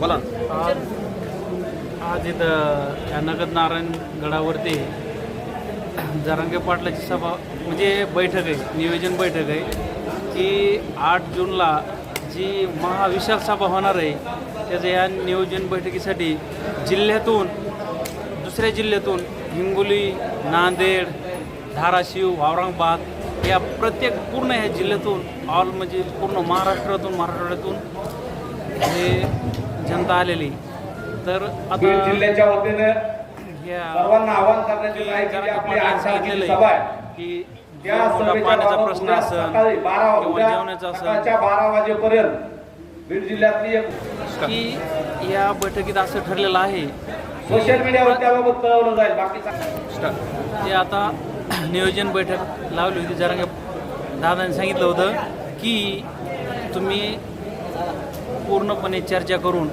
बोला. आज आज इथं या नगद नारायण गडावरती जरांगे पाटलाची सभा म्हणजे बैठक आहे नियोजन बैठक आहे की आठ जूनला जी महाविशाल सभा होणार आहे त्याचं या नियोजन बैठकीसाठी जिल्ह्यातून दुसऱ्या जिल्ह्यातून हिंगोली नांदेड धाराशिव औरंगाबाद या प्रत्येक पूर्ण ह्या जिल्ह्यातून ऑल म्हणजे पूर्ण महाराष्ट्रातून महाराष्ट्रातून हे जनता आलेली. तर आता जिल्ह्याच्या वतीने सर्वांना आवाहन करण्याची सांगितलेलं आहे की पाण्याचा प्रश्न असेल किंवा जेवणाचा असेल. बारा वाजेपर्यंत बीड जिल्ह्यातली की या बैठकीत असं ठरलेलं आहे सोशल मीडियावर त्याबाबत कळवलं जाईल. बाकी ते आता नियोजन बैठक लावली होती. जरा दादाने सांगितलं होतं की तुम्ही पूर्णपणे चर्चा करून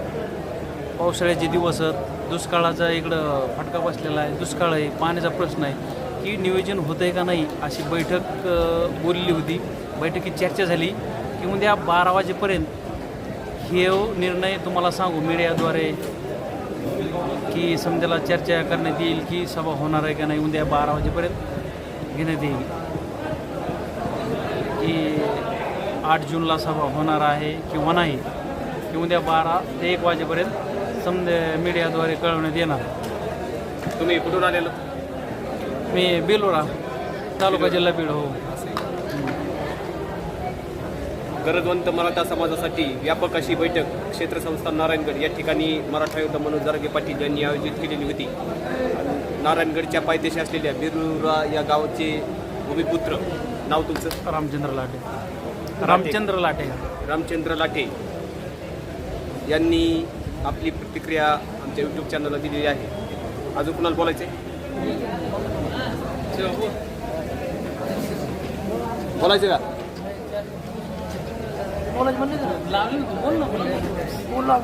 पावसाळ्याचे दिवस आहेत. दुष्काळाचा इकडं फटका बसलेला आहे. दुष्काळ आहे. पाण्याचा प्रश्न आहे. की नियोजन होतं आहे का नाही अशी बैठक बोलली होती. बैठकीत चर्चा झाली की उद्या बारा वाजेपर्यंत हे निर्णय तुम्हाला सांगू मीडियाद्वारे की समजाला चर्चा करण्यात येईल की सभा होणार आहे का नाही उद्या बारा वाजेपर्यंत घेण्यात येईल की आठ जूनला सभा होणार आहे किंवा नाही की उद्या बारा ते एक वाजेपर्यंत समजा मीडियाद्वारे कळवण्यात येणार तुम्ही कुठून आलेलो? मी बेलोरा तालुका जिल्हा बीड हो. गरजवंत मराठा समाजासाठी व्यापक अशी बैठक क्षेत्र संस्था नारायणगड या ठिकाणी मराठा योद्धा मनोज जरांगे पाटील यांनी आयोजित केलेली होती. नारायणगडच्या पायथ्याशी असलेल्या बिरुरा या गावचे भूमिपुत्र. नाव तुमचं? रामचंद्र लाटे. रामचंद्र लाटे. रामचंद्र लाठे यांनी आपली प्रतिक्रिया आमच्या यूट्यूब चॅनलला दिलेली आहे. अजून कुणाला बोलायचे बोलायचे का बोल ना. बोल ना.